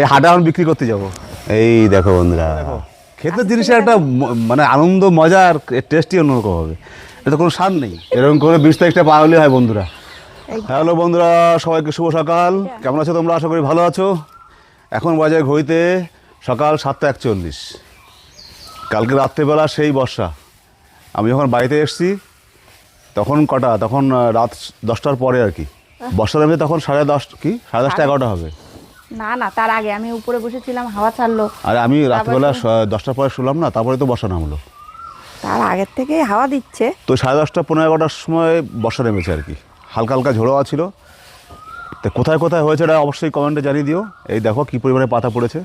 এই হাটা এখন বিক্রি করতে যাব। এই দেখো বন্ধুরা। খেতে জিনিসের একটা মানে আনন্দ মজা আর টেস্টি অন্যরকম হবে। এটা কোনো সার নেই। এরকম করে বিশ তারিখটা হলে হয় বন্ধুরা। হ্যালো বন্ধুরা সবাইকে শুভ সকাল। কেমন আছো তোমরা? আশা করি ভালো আছো। এখন বাজার ঘড়িতে সকাল সাতটা একচল্লিশ। কালকে রাত্রেবেলা সেই বর্ষা। আমি যখন বাড়িতে এসেছি তখন কটা? তখন রাত দশটার পরে আর কি। বর্ষা নামে তখন সাড়ে দশ কি? সাড়ে দশটা এগারোটা হবে। না না তার আগে আমি উপরে বসেছিলাম হাওয়া ছাড়লো। আর আমি রাতবেলা দশটার পরে শুনলাম না তারপরে তো বর্ষা নামলো। তার আগের থেকে হাওয়া দিচ্ছে। তো সাড়ে দশটা পনেরো এগারোটার সময় বর্ষা নেমেছে আর কি। হালকা হালকা ঝোড়ো ছিল। তো কোথায় কোথায় হয়েছে এটা অবশ্যই কমেন্টে জানিয়ে দিও। এই দেখো কী পরিমাণে পাতা পড়েছে।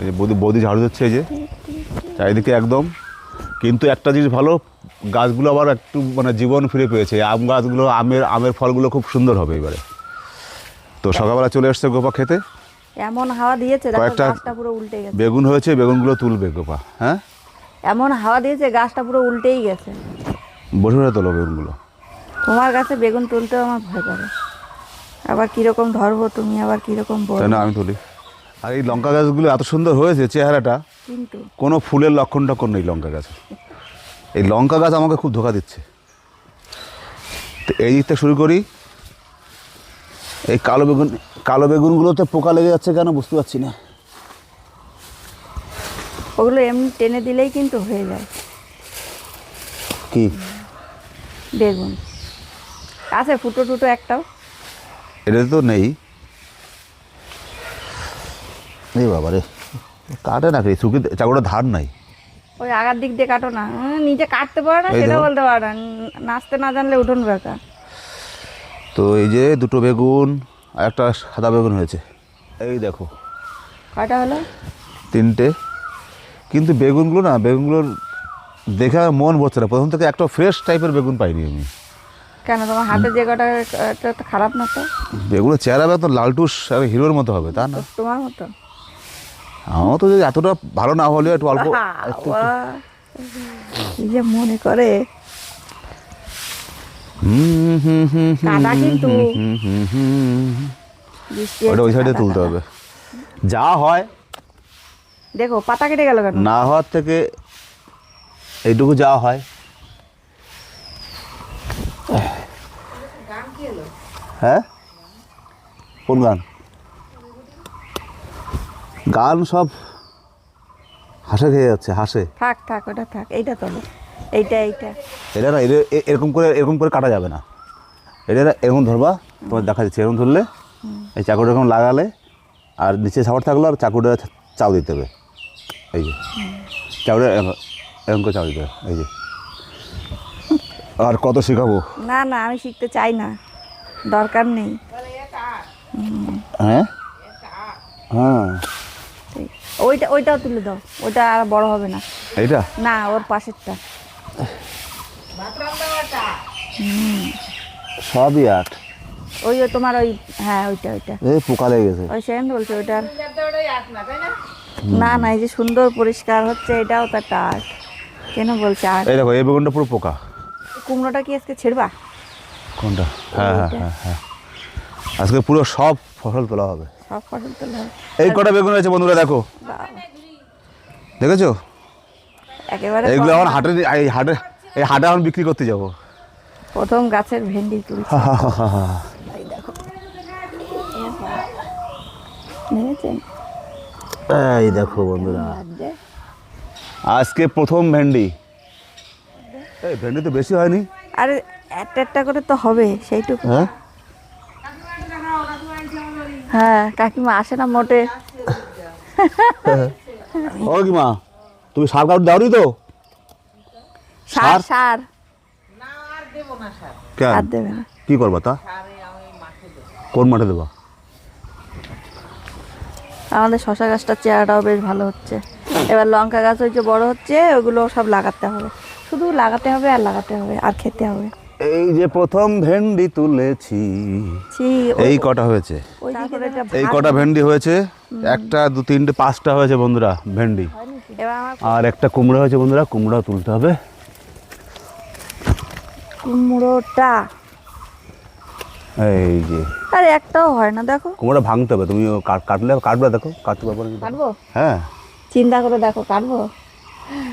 এই যে বৌদি বৌদি ঝাড়ু দিচ্ছে এই যে। চারিদিকে একদম। কিন্তু একটা জিনিস ভালো গাছগুলো আবার একটু মানে জীবন ফিরে পেয়েছে। আম গাছগুলো আমের আমের ফলগুলো খুব সুন্দর হবে এবারে। তো সকালবেলা চলে এসছে গোপা খেতে। এমন হাওয়া দিয়েছে দেখো গাছটা পুরো উল্টে গেছে। বেগুন হয়েছে বেগুনগুলো তুলবে গোপা হ্যাঁ? এমন হাওয়া দিয়েছে গাছটা পুরো উল্টেই গেছে। বসে বসে তোলো বেগুনগুলো। তোমার কাছে বেগুন তুলতেও আমার ভয় করে। আবার কীরকম ধরবো তুমি আবার কীরকম বলব না আমি তুলি। আর এই লঙ্কা গাছগুলো এত সুন্দর হয়েছে চেহারাটা কিন্তু। কোনো ফুলের লক্ষণ টক্ষণ নেই লঙ্কা গাছে। এই লঙ্কা গাছ আমাকে খুব ধোকা দিচ্ছে। তো এই দিকটা শুরু করি। এই কালো বেগুন কালো বেগুনগুলোতে পোকা লেগে যাচ্ছে কেন বুঝতে পারছি না। ওগুলো এমনি টেনে দিলেই কিন্তু হয়ে যায়। কি? বেগুন। আছে ফুটো টুটো একটাও। এটা তো নেই। এই বাবা রে কাটে না রে শুকিয়ে চাকুটা ধার নাই। ওই আগার দিক দিয়ে কাটো না। নিজে কাটতে পারো না সেটা বলতে পারো না। নাচতে না জানলে উঠোন বেকা তো এই যে দুটো বেগুন আর একটা সাদা বেগুন হয়েছে। এই দেখো। কয়টা হলো? তিনটে। কিন্তু বেগুনগুলো না বেগুনগুলোর দেখে মন ভরছে না। প্রথম থেকে একটা ফ্রেশ টাইপের বেগুন পাইনি আমি। কেন? তোমার হাতে যে কটা খারাপ না তো? বেগুনের চেহারা তো লালটুস আর হিরোর মতো হবে তা না। তোমার মতো? আমার তো যদি এতটা ভালো না হলেও একটু অল্প যে মনে করে কাদা কিন্তু হুম, হুম, হুম। বৃষ্টি ওটা ওই সাইডে তুলতে হবে। যা হয়। দেখো পাতা কেটে গেল কেন? না হওয়ার থেকে এইটুকু যাওয়া হয়। হ্যাঁ? কোন গান? গান সব হাসে খেয়ে যাচ্ছে হাসে। থাক থাক ওটা থাক। এইটা তোলো এইটা এইটা। এটা না এরকম করে এরকম করে কাটা যাবে না। এটা এরকম ধরবা তোমার দেখা যাচ্ছে এরকম ধরলে এই চাকুটা এরকম লাগালে আর নিচে সাপড় থাকল আর চাকুটা চাউ দিতে হবে। এই যে এরকম এরকম করে চাউ দিতে হবে এই যে। আর কত শেখাবো? না না আমি শিখতে চাই না। দরকার নেই। হ্যাঁ? হ্যাঁ। ওইটা ওইটাও তুলে দাও। ওইটা আর বড় হবে না। এইটা? না ওর পাশেরটা। সবই আট। ওই তোমার ওই হ্যাঁ ওইটা ওইটা। এই পোকা লেগে গেছে। ওই সেকেন্ড বলছে ওইটার না না? এই যে সুন্দর পরিষ্কার হচ্ছে এটাও তার টাট কেন বলছে আর এই দেখো এই বেগুনটা পুরো পোকা। কুমড়োটা কি আজকে ছেড়বা? কোনটা? হ্যাঁ হ্যাঁ হ্যাঁ হ্যাঁ। আজকে পুরো সব ফসল তোলা হবে। সব ফসল তোলা হবে। এই কটা বেগুন আছে বন্ধুরা দেখো। দেখেছ? একেবারে এইগুলো কম। এখন হাটে এই হাটে এই হাটে এখন বিক্রি করতে যাব। প্রথম গাছের ভেন্ডি তুলছে। এই দেখো। এই দেখো বন্ধুরা। আজকে প্রথম ভেন্ডি। এই ভেন্ডি তো বেশি হয়নি। আরে একটা একটা করে তো হবে সেইটুকু। হ্যাঁ? হ্যাঁ কাকিমা আসে না মোটে। ও কি মা তুমি সার কাউট দাওনি তো? সার সার? আর দেবে না কি করবা তা? কোন মাঠে দেবা? আমাদের শশা গাছটার চেহারাটাও বেশ ভালো হচ্ছে। এবার লঙ্কা গাছ হয়েছে বড় হচ্ছে ওগুলো সব লাগাতে হবে। শুধু লাগাতে হবে আর লাগাতে হবে আর খেতে হবে। এই যে প্রথম ভেন্ডি তুলেছি এই কটা হয়েছে? ওই এই কটা ভেন্ডি হয়েছে? একটা দু তিনটে পাঁচটা হয়েছে বন্ধুরা ভেন্ডি। এবার আর একটা কুমড়ো হয়েছে বন্ধুরা কুমড়ো তুলতে হবে। কুমড়োটা। এই যে। আর একটাও হয় না দেখো। কুমড়োটা ভাঙতে হবে তুমি কাট- কাটলে কাটবে দেখো কাটতে পারব কাটবো? হ্যাঁ। চিন্তা করে দেখো কাটবো?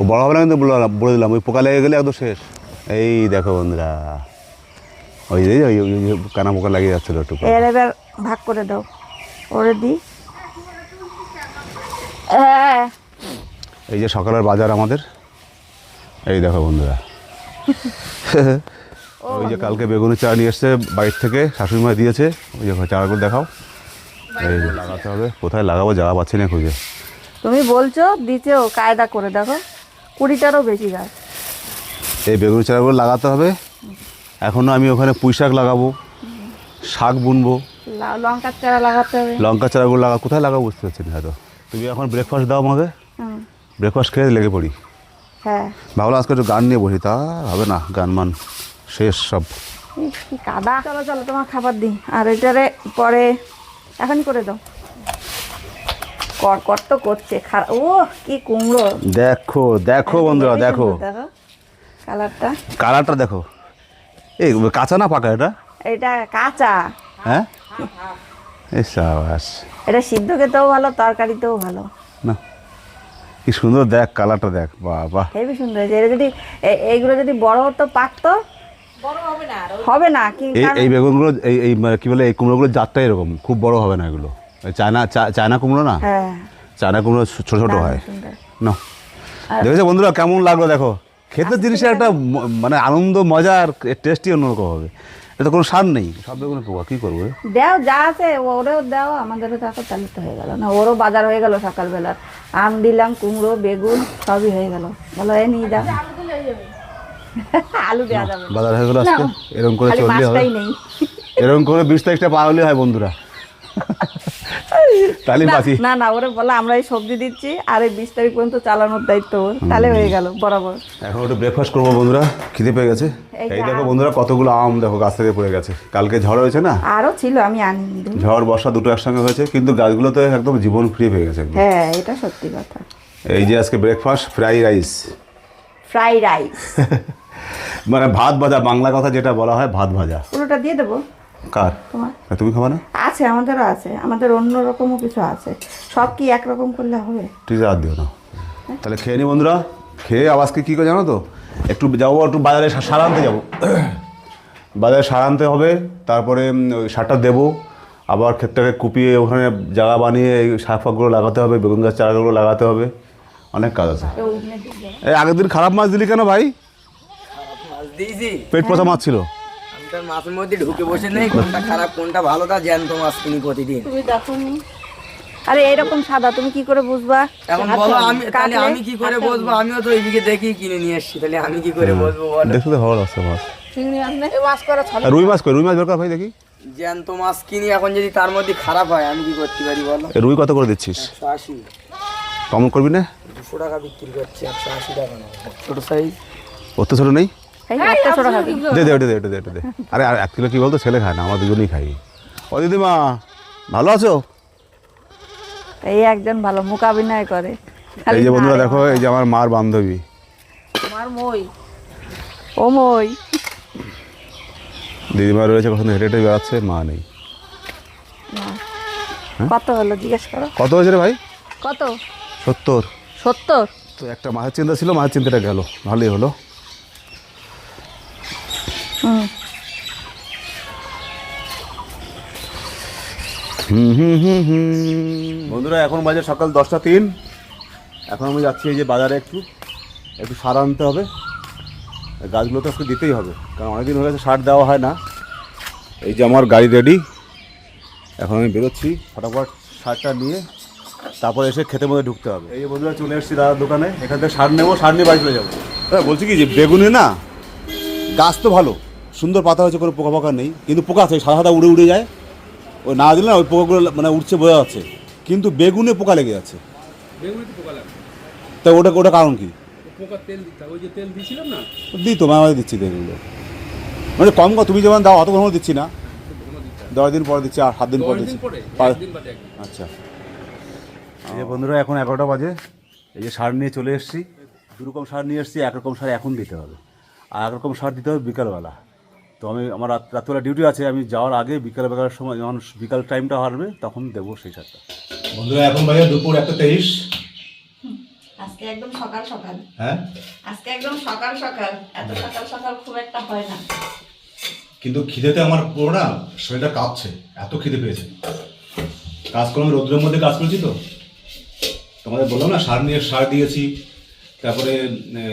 ও বড় হবে না কিন্তু বলে দিলাম ওই পোকা লেগে গেলে একদম শেষ। এই দেখো বন্ধুরা ওই যে ওই কানা পোকা লাগিয়ে যাচ্ছিল একটু এর এবার ভাগ করে দাও ওরে দি। হ্যাঁ। এই যে সকালের বাজার আমাদের এই দেখো বন্ধুরা। ওই যে কালকে বেগুনের চারা নিয়ে এসছে বাড়ির থেকে শাশুড়ি মা দিয়েছে। ওই যে চারাগুলো দেখাও। এই যে লাগাতে হবে। কোথায় লাগাবো জায়গা পাচ্ছি না খুঁজে। তুমি বলছো দিতেও কায়দা করে দেখো। কুড়িটারও বেশি গাছ। এই বেগুন চারাগুলো লাগাতে হবে। এখনও আমি ওখানে পুঁই শাক লাগাবো শাক বুনবো। লঙ্কার চারা লাগাতে হবে। লঙ্কা চারাগুলো লাগা কোথায় লাগাবো বুঝতে পারছি না হয়তো। তুমি এখন ব্রেকফাস্ট দাও আমাকে। ব্রেকফাস্ট খেয়ে লেগে পড়ি। হ্যাঁ। ভাবলাম আজকে একটু গান নিয়ে বসি। তা হবে না গান মান শেষ সব। কাদা। চলো চলো তোমার খাবার দিই। আর এটারে পরে এখনই করে দাও। কর তো করছে ও কি কুমড়ো। দেখো দেখো বন্ধুরা দেখো। দেখো। কালারটা। কালারটা দেখো। এই কাঁচা না পাকা এটা? এটা কাঁচা। হ্যাঁ? এই সাবাস। এটা সিদ্ধ খেতেও ভালো তরকারিতেও ভালো। না। কি সুন্দর দেখ কালারটা দেখ বাবা। হেবি সুন্দর হয়েছে। এটা যদি এইগুলো যদি বড় হতো পাকতো? হবে না এই বেগুনগুলো এই এই মানে কি বলে এই কুমড়োগুলোর জাতটা এরকম। খুব বড় হবে না এগুলো। এই চায়না চায়না কুমড়ো না? হ্যাঁ। চায়না কুমড়ো ছোট ছোট হয়। সুন্দর। না দেখেছ বন্ধুরা কেমন লাগল দেখো? খেতে জিনিসের একটা মানে আনন্দ মজা আর টেস্টই অন্যরকম হবে। এটা কোনো সার নেই। সব কোনো পোকা কী করব? দেও যা আছে ওরেও দাও আমাদেরও তো চালিত হয়ে গেল। না ওরও বাজার হয়ে গেল সকালবেলা আম দিলাম কুমড়ো বেগুন সবই হয়ে গেল। বলো এ নিয়ে যাও। আলু দেওয়া যাবে। বাজার হয়ে গেল আজকে। এরকম করে চললে হবে। এরকম করে বিশ তারিখটা পার হলে হয় বন্ধুরা। তাহলে না না ওরে বলো আমরা এই সবজি দিচ্ছি আর এই বিশ তারিখ পর্যন্ত চালানোর দায়িত্ব ওর। তাহলে হয়ে গেল বরাবর। এখন ব্রেকফাস্ট করব বন্ধুরা খিদে পেয়ে গেছে। এই দেখো বন্ধুরা কতগুলো আম দেখো গাছ থেকে পড়ে গেছে। কালকে ঝড় হয়েছে না? আরও ছিল আমি। ঝড় বর্ষা দুটো একসঙ্গে হয়েছে কিন্তু গাছগুলোতে একদম জীবন ফ্রি হয়ে গেছে হ্যাঁ এটা সত্যি কথা। এই যে আজকে breakfast fry rice fry rice মানে ভাত ভাজা বাংলা কথা যেটা বলা হয় ভাত ভাজা। পুরোটা দিয়ে দেবো? কার? তোমার? তুমি খাবা না? আছে আমাদেরও আছে। আমাদের অন্য রকমও কিছু আছে। সব কি একরকম করলে হবে? ঠিক আছে আর দিও না। তাহলে খেয়ে নি বন্ধুরা। খেয়ে আওয়াজকে কী করে জানো তো? একটু যাব একটু বাজারে সার আনতে যাব। বাজারে সার আনতে হবে তারপরে ওই সারটা দেবো। আবার ক্ষেতটাকে কুপিয়ে ওখানে জায়গা বানিয়ে এই শাক ফাকগুলো লাগাতে হবে বেগুন গাছ চারাগুলো লাগাতে হবে। অনেক কাজ আছে। এই আগের দিন খারাপ মাছ দিলি কেন ভাই? পেট পচা মাছ ছিল। আমি মাছের মধ্যে ঢুকে বসে নেই কোনটা খারাপ কোনটা ভালো তা জ্যান্ত মাছ কিনি প্রতিদিন। তুমি দেখো আরে এরকম সাদা তুমি কি করে বুঝবা? এখন বলো আমি তাহলে আমি কি করে বসবো? আমিও তো এইদিকে দেখি কিনে নিয়ে এসছি তাহলে আমি কি করে বসবো বলো? তো ভালো লাগছে মাছ। মাছ করা আর রুই মাছ কই? রুই মাছ দরকার ভাই দেখি। জ্যান্ত মাছ কিনি এখন যদি তার মধ্যে খারাপ হয় আমি কি করতে পারি বলো? রুই কত করে দিচ্ছিস? আশি। কম করবি না? দুশো টাকা বিক্রি করছে একশো আশি টাকা না ছোটো সাইজ অত ছোটো নেই? এই একটা ছোট খাবি। দে দে ওটা দে ওটা দে ওটা দে। আরে আর এক কিলো কী বলতো? ছেলে খায় না আমরা দুজনেই খাই। ও দিদিমা ভালো আছো? এই একজন ভালো মোকাবিনয় করে। এই যে বন্ধুরা দেখো এই যে আমার মার বান্ধবী। আমার মই। ও মই। দিদিমা রয়েছে কখন হেঁটে হেঁটে বেড়াচ্ছে মা নেই। না। কত হলো জিজ্ঞেস করো। কত হয়েছে রে ভাই? কত? সত্তর। সত্তর? তো একটা মাছের চিন্তা ছিল মাছের চিন্তাটা গেল ভালোই হলো। বন্ধুরা এখন বাজে সকাল দশটা তিন। এখন আমি যাচ্ছি এই যে বাজারে একটু। একটু সার আনতে হবে। গাছগুলো তো আজকে দিতেই হবে কারণ অনেকদিন হয়ে গেছে সার দেওয়া হয় না। এই যে আমার গাড়ি রেডি। এখন আমি বেরোচ্ছি ফটাফট সারটা নিয়ে তারপর এসে খেতে মধ্যে ঢুকতে হবে। এই যে বন্ধুরা চলে এসেছি দাদার দোকানে। এখান থেকে সার নেব সার নিয়ে বাড়ি চলে যাব। হ্যাঁ বলছি কি যে বেগুনে না গাছ তো ভালো সুন্দর পাতা হয়েছে কোনো পোকা পোকা নেই কিন্তু পোকা আছে সাদা সাদা উড়ে উড়ে যায়। ওই না দিলে না ওই পোকাগুলো মানে উঠছে বোঝা যাচ্ছে। কিন্তু বেগুনে পোকা লেগে যাচ্ছে। তা ওটা ওটা কারণ কি? পোকা তেল দিতে হবে। ওই যে তেল দিয়েছিলাম না? দিই তো আমাদের দিচ্ছি তেলগুলো মানে কম কম তুমি যেমন দাও অত দিচ্ছি না। দশ দিন পরে দিচ্ছি আর সাত দিন পর দিচ্ছি। আচ্ছা। এই যে বন্ধুরা এখন এগারোটা বাজে। এই যে সার নিয়ে চলে এসেছি। দু রকম সার নিয়ে এসেছি একরকম সার এখন দিতে হবে। আর একরকম সার দিতে হবে বিকালবেলা। তো আমি আমার রাত রাত্রিবেলা ডিউটি আছে আমি যাওয়ার আগে বিকাল বেলার সময় যখন বিকাল টাইমটা হারবে তখন দেবো সেই সারটা বন্ধুরা এখন বাজে দুপুর একটা তেইশ। আজকে একদম সকাল সকাল। হ্যাঁ? আজকে একদম সকাল সকাল। এত সকাল সকাল খুব একটা হয় না। কিন্তু খিদেতে আমার পুরো না শরীরটা কাঁপছে এত খিদে পেয়েছে। কাজ করলাম রৌদ্রের মধ্যে কাজ করেছি তো। তোমাদের বললাম না সার নিয়ে সার দিয়েছি তারপরে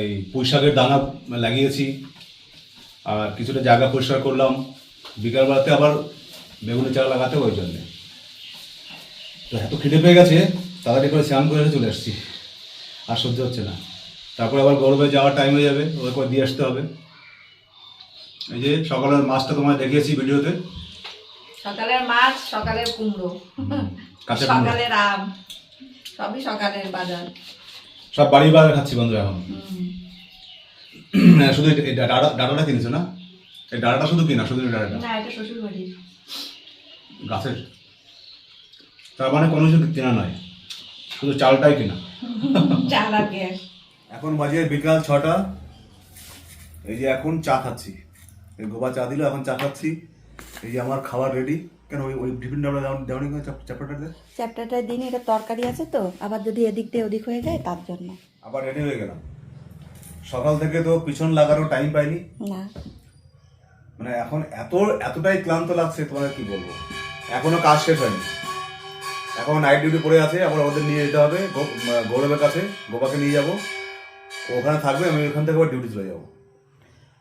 এই পুঁই শাকের দানা লাগিয়েছি। আর কিছুটা জায়গা পরিষ্কার করলাম। বিকালবেলাতে আবার বেগুনের চারা লাগাতে ওই জন্যে। তো এত খিদে পেয়ে গেছে তাড়াতাড়ি করে স্নান করে চলে আসছি। আর সহ্য হচ্ছে না। তারপরে আবার গরমে যাওয়ার টাইম হয়ে যাবে ওদের করে দিয়ে আসতে হবে। এই যে সকালের মাছটা তোমায় দেখিয়েছি ভিডিওতে। সকালের মাছ সকালের কুমড়ো সকালের আম সবই সকালের বাজার। সব বাড়ি বাজার খাচ্ছি বন্ধু এখন। শুধু এই- এই ডাটা ডাটাটা কিনেছো না? এই ডাটাটা শুধু কিনা শুধু ডাটাটা? না এটা শ্বশুর বাড়ির গাছের? তার মানে কোনো কিছু কেনা নয় শুধু চালটাই কিনা। চাল আর গ্যাস। এখন বাজে বিকাল ছটা। এই যে এখন চা খাচ্ছি। এই গোবা চা দিল এখন চা খাচ্ছি। এই যে আমার খাবার রেডি কেন ওই ওই টিফিন ডাবলা দেওয়ানি চ্যাপ্টারটাতে চ্যাপ্টারটার দিন এটা তরকারি আছে তো। আবার যদি এদিক দিয়ে ওদিক হয়ে যায় তার জন্য। আবার রেডি হয়ে গেলাম। সকাল থেকে তো পিছন লাগারও টাইম পাইনি। না। মানে এখন এত এতটাই ক্লান্ত লাগছে তোমাদের কি বলব? এখনও কাজ শেষ হয়নি। এখন নাইট ডিউটি পড়ে আছে আবার ওদের নিয়ে যেতে হবে গৌরবের কাছে গোপাকে নিয়ে যাব। ওখানে থাকবে আমি ওখান থেকে আবার ডিউটি চলে যাব।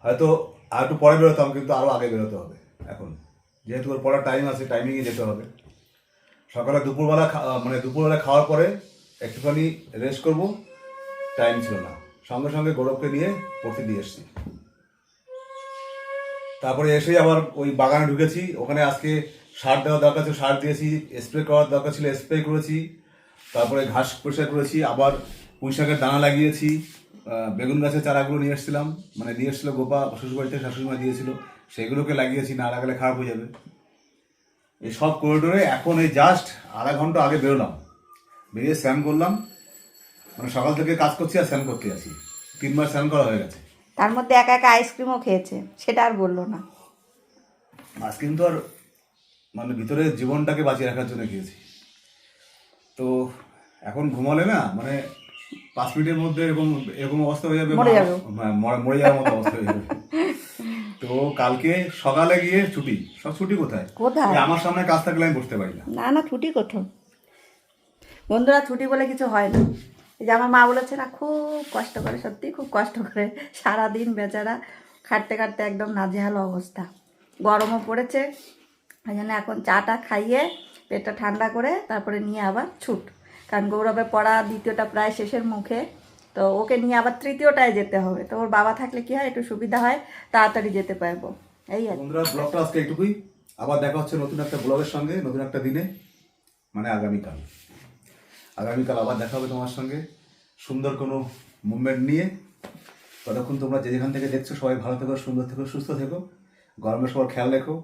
হয়তো আর একটু পরে বেরোতাম কিন্তু আরও আগে বেরোতে হবে এখন। যেহেতু ওর পড়ার টাইম আছে টাইমিংয়ে যেতে হবে। সকালে দুপুরবেলা মানে দুপুরবেলা খাওয়ার পরে একটুখানি রেস্ট করব টাইম ছিল না। সঙ্গে সঙ্গে গৌরবকে নিয়ে পড়তে দিয়ে এসছি। তারপরে এসেই আবার ওই বাগানে ঢুকেছি। ওখানে আজকে সার দেওয়া দরকার ছিল, সার দিয়েছি স্প্রে করার দরকার ছিল স্প্রে করেছি। তারপরে ঘাস পরিষ্কার করেছি, আবার পুঁই শাকের দানা লাগিয়েছি বেগুন গাছের চারাগুলো নিয়ে এসেছিলাম। মানে নিয়ে এসেছিল গোপা, শ্বশুরবাড়িতে শাশুড়িমা দিয়েছিল, সেগুলোকে লাগিয়েছি, না লাগালে খারাপ হয়ে যাবে। এই সব করিডোরে এখন এই জাস্ট আধা ঘণ্টা আগে বেরোলাম। বেরিয়ে স্নান করলাম মানে সকাল থেকে কাজ করছি আর স্নান করতে আছি তিনবার স্নান করা হয়ে গেছে। তার মধ্যে একা একা আইসক্রিমও খেয়েছে সেটা আর বলল না। আজ কিন্তু আর মানে ভিতরে জীবনটাকে বাঁচিয়ে রাখার জন্য গিয়েছি তো এখন ঘুমালে না মানে পাঁচ মিনিটের মধ্যে এরকম এরকম অবস্থা হয়ে যাবে মরে। হ্যাঁ, মরে যাওয়ার মতো অবস্থা হয়ে যাবে। তো কালকে সকালে গিয়ে ছুটি সব ছুটি কোথায়? কোথায়? আমার সামনে কাজ থাকলে আমি বসতে পারি না। না না ছুটি কোথাও বন্ধুরা ছুটি বলে কিছু হয় না। যে আমার মা বলেছে না, খুব কষ্ট করে, সত্যি খুব কষ্ট করে সারাদিন বেচারা খাটতে খাটতে একদম নাজেহাল অবস্থা। গরমও পড়েছে ওই জন্য এখন চাটা খাইয়ে পেটটা ঠান্ডা করে তারপরে নিয়ে আবার ছুট। কারণ গৌরবের পড়া দ্বিতীয়টা প্রায় শেষের মুখে, তো ওকে নিয়ে আবার তৃতীয়টায় যেতে হবে। তো ওর বাবা থাকলে কি হয়, একটু সুবিধা হয়, তাড়াতাড়ি যেতে পারব। এই আর আজকে একটুকুই আবার দেখা হচ্ছে নতুন একটা ব্লগের সঙ্গে, নতুন একটা দিনে মানে আগামীকাল। আগামীকাল আবার দেখা হবে তোমার সঙ্গে। সুন্দর কোনো মুভমেন্ট নিয়ে। ততক্ষণ তোমরা যে যেখান থেকে দেখছ সবাই ভালো থেকো সুন্দর থেকো সুস্থ থেকো। গরমের সবার খেয়াল রেখো।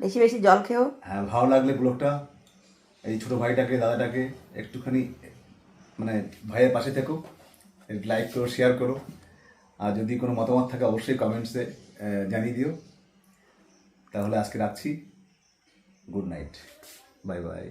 বেশি বেশি জল খেও। হ্যাঁ ভালো লাগলে ব্লগটা এই ছোটো ভাইটাকে দাদাটাকে একটুখানি মানে ভাইয়ের পাশে থেকো। লাইক করো শেয়ার করো। আর যদি কোনো মতামত থাকে অবশ্যই কমেন্টসে জানিয়ে দিও। তাহলে আজকে রাখছি। Good night bye bye